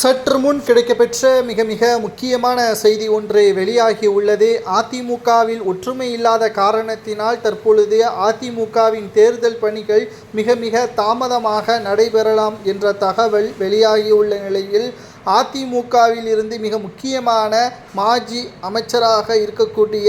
சற்று முன் கிடைக்கப்பெற்ற மிக மிக முக்கியமான செய்தி ஒன்று வெளியாகி உள்ளது. அதிமுகவில் ஒற்றுமை இல்லாத காரணத்தினால் தற்பொழுது அதிமுகவின் தேர்தல் பணிகள் மிக மிக தாமதமாக நடைபெறலாம் என்ற தகவல் வெளியாகியுள்ள நிலையில் அதிமுகவில் இருந்து மிக முக்கியமான மாஜி அமைச்சராக இருக்கக்கூடிய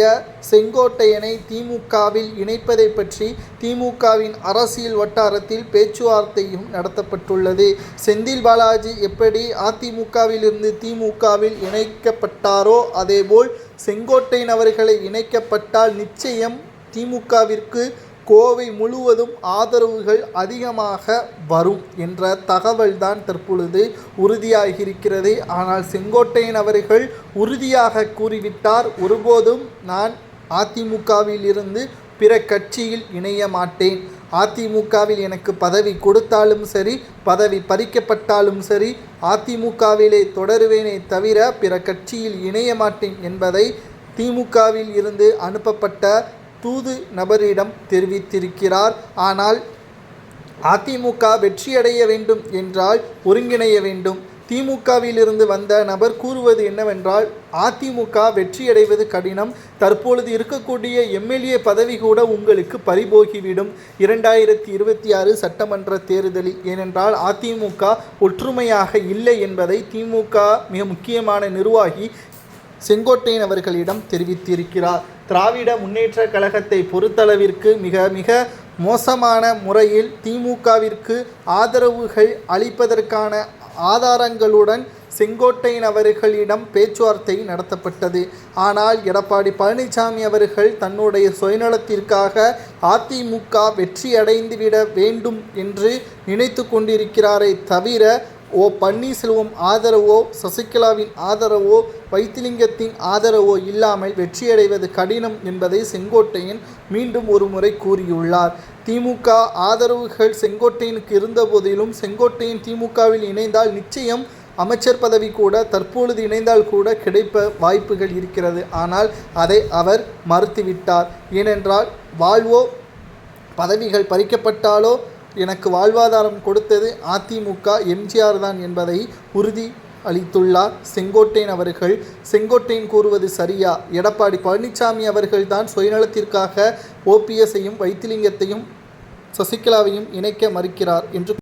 செங்கோட்டையனை திமுகவில் இணைப்பதை பற்றி திமுகவின் அரசியல் வட்டாரத்தில் பேச்சுவார்த்தையும் நடத்தப்பட்டுள்ளது. செந்தில் பாலாஜி எப்படி அதிமுகவில் இருந்து திமுகவில் இணைக்கப்பட்டாரோ அதேபோல் செங்கோட்டையன் அவர்களை இணைக்கப்பட்டால் நிச்சயம் திமுகவிற்கு கோவை முழுவதும் ஆதரவுகள் அதிகமாக வரும் என்ற தகவல்தான் தற்பொழுது உறுதியாகியிருக்கிறது. ஆனால் செங்கோட்டையன் அவர்கள் உறுதியாக கூறிவிட்டார். ஒருபோதும் நான் அதிமுகவில் இருந்து பிற கட்சியில் இணைய மாட்டேன். அதிமுகவில் எனக்கு பதவி கொடுத்தாலும் சரி பதவி பறிக்கப்பட்டாலும் சரி அதிமுகவிலே தொடருவேனே தவிர பிற கட்சியில் இணைய மாட்டேன் என்பதை திமுகவில் இருந்து அனுப்பப்பட்ட தூது நபரிடம் தெரிவித்திருக்கிறார். ஆனால் அதிமுக வெற்றியடைய வேண்டும் என்றால் ஒருங்கிணைய வேண்டும். திமுகவிலிருந்து வந்த நபர் கூறுவது என்னவென்றால் அதிமுக வெற்றியடைவது கடினம். தற்பொழுது இருக்கக்கூடிய எம்எல்ஏ பதவி கூட உங்களுக்கு பறிபோகிவிடும். இரண்டாயிரத்தி இருபத்தி ஆறு சட்டமன்ற தேர்தலில் ஏனென்றால் அதிமுக ஒற்றுமையாக இல்லை என்பதை திமுக மிக முக்கியமான நிர்வாகி செங்கோட்டையன் அவர்களிடம் தெரிவித்திருக்கிறார். திராவிட முன்னேற்ற கழகத்தை பொறுத்தளவிற்கு மிக மிக மோசமான முறையில் திமுகவிற்கு ஆதரவுகள் அளிப்பதற்கான ஆதாரங்களுடன் செங்கோட்டையன் அவர்களிடம் பேச்சுவார்த்தை நடத்தப்பட்டது. ஆனால் எடப்பாடி பழனிசாமி அவர்கள் தன்னுடைய சுயநலத்திற்காக அதிமுக வெற்றியடைந்துவிட வேண்டும் என்று நினைத்து கொண்டிருக்கிறாரே தவிர ஓ பன்னீர்செல்வம் ஆதரவோ சசிகலாவின் ஆதரவோ வைத்திலிங்கத்தின் ஆதரவோ இல்லாமல் வெற்றியடைவது கடினம் என்பதை செங்கோட்டையன் மீண்டும் ஒரு முறை கூறியுள்ளார். திமுக ஆதரவுகள் செங்கோட்டையனுக்கு இருந்த போதிலும் செங்கோட்டையன் திமுகவில் இணைந்தால் நிச்சயம் அமைச்சர் பதவி கூட தற்பொழுது இணைந்தால் கூட கிடைப்ப வாய்ப்புகள் இருக்கிறது. ஆனால் அதை அவர் மறுத்துவிட்டார். ஏனென்றால் வாழ்வோ பதவிகள் பறிக்கப்பட்டாலோ எனக்கு வாழ்வாதாரம் கொடுத்தது அதிமுக எம்ஜிஆர் தான் என்பதை உறுதி அளித்துள்ளார் செங்கோட்டையன் அவர்கள். செங்கோட்டையன் கூறுவது சரியா? எடப்பாடி பழனிசாமி அவர்கள் தான் சுயநலத்திற்காக ஓபிஎஸ்ஸையும் வைத்திலிங்கத்தையும் சசிகலாவையும் இணைக்க மறுக்கிறார் என்று